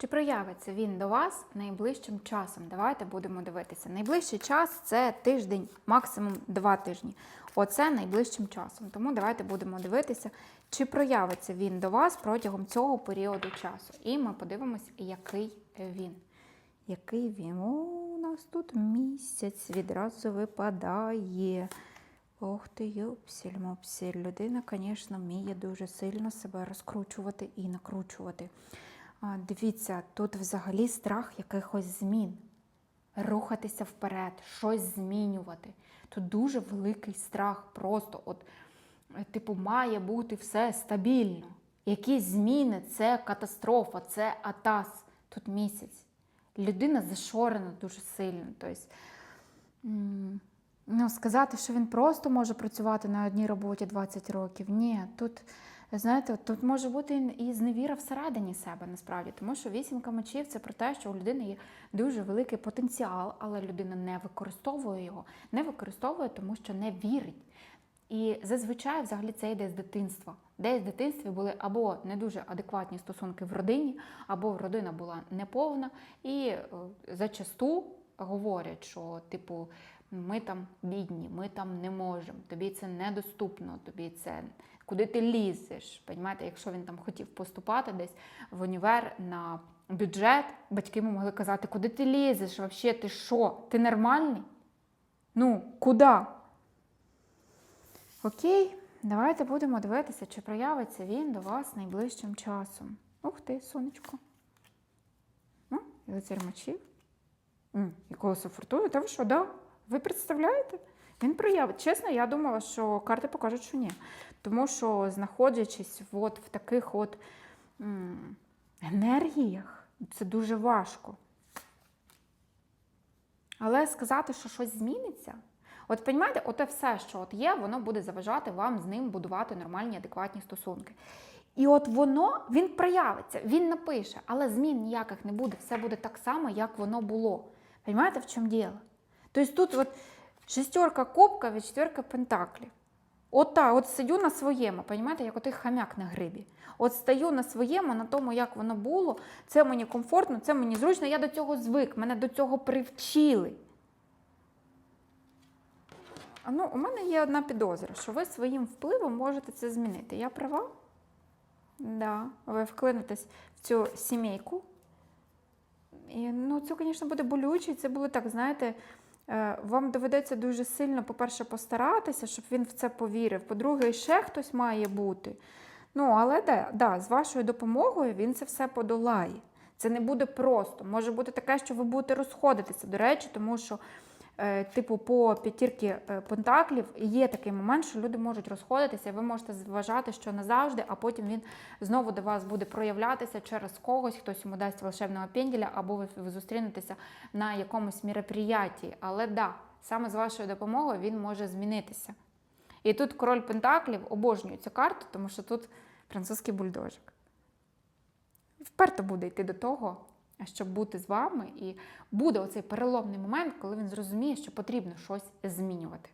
Чи проявиться він до вас найближчим часом? Давайте будемо дивитися. Найближчий час це тиждень, максимум два тижні. Оце найближчим часом. Тому давайте будемо дивитися, чи проявиться він до вас протягом цього періоду часу. І ми подивимось, який він. Який він? О, у нас тут місяць відразу випадає. Ох ти, йопсіль, мопсіль. Людина, звісно, вміє дуже сильно себе розкручувати і накручувати. Дивіться, тут взагалі страх якихось змін. Рухатися вперед, щось змінювати. Тут дуже великий страх. Просто, от, е, типу, має бути все стабільно. Якісь зміни це катастрофа, це атас. Тут місяць. Людина зашорена дуже сильно. Тобто, ну, сказати, що він просто може працювати на одній роботі 20 років. Ні, тут, знаєте, тут може бути і зневіра всередині себе насправді, тому що вісімка мечів це про те, що у людини є дуже великий потенціал, але людина не використовує його, не використовує, тому що не вірить. І зазвичай взагалі це йде з дитинства. Десь в дитинстві були або не дуже адекватні стосунки в родині, або родина була неповна, і е, зачасту говорять, що типу ми там бідні, ми там не можемо, тобі це недоступно, тобі це куди ти лізеш. Понімаєте, якщо він там хотів поступати десь в універ на бюджет, батьки йому могли казати, куди ти лізеш, взагалі, ти що? Ти нормальний? Ну, куди? Окей, давайте будемо дивитися, чи проявиться він до вас найближчим часом. Ух ти, сонечко. Ну, лицар мечів. Колесо фортуни. Та ви що, да? Ви представляєте? Він проявить. Чесно, я думала, що карти покажуть, що ні. Тому що, знаходячись от в таких от м, енергіях, це дуже важко. Але сказати, що щось зміниться. От розумієте, оте все, що от є, воно буде заважати вам з ним будувати нормальні, адекватні стосунки. І от воно, він проявиться, він напише, але змін ніяких не буде. Все буде так само, як воно було. Понимаєте, в чому діло? Тобто тут от шестерка кубка від четверка пентаклів. От так, от сидю на своєму, розумієте, як отий хам'як на грибі. От стою на своєму, на тому, як воно було, це мені комфортно, це мені зручно, я до цього звик, мене до цього привчили. Ну, у мене є одна підозра, що ви своїм впливом можете це змінити. Я права? Да. Ви вклинетесь в цю сімейку. І, ну, це, звісно, буде болюче. Це було так, знаєте, вам доведеться дуже сильно, по-перше, постаратися, щоб він в це повірив. По-друге, ще хтось має бути. Ну, але да, да, з вашою допомогою він це все подолає. Це не буде просто. Може бути таке, що ви будете розходитися, до речі, тому що, е, типу, по п'ятірки е, пентаклів є такий момент, що люди можуть розходитися, ви можете вважати, що назавжди, а потім він знову до вас буде проявлятися через когось, хтось йому дасть волшебного пенділя, або ви, зустрінетеся на якомусь міроприятті. Але да, саме з вашою допомогою він може змінитися. І тут король Пентаклів обожнює цю карту, тому що тут французький бульдожик. Вперто буде йти до того, щоб бути з вами, і буде оцей переломний момент, коли він зрозуміє, що потрібно щось змінювати.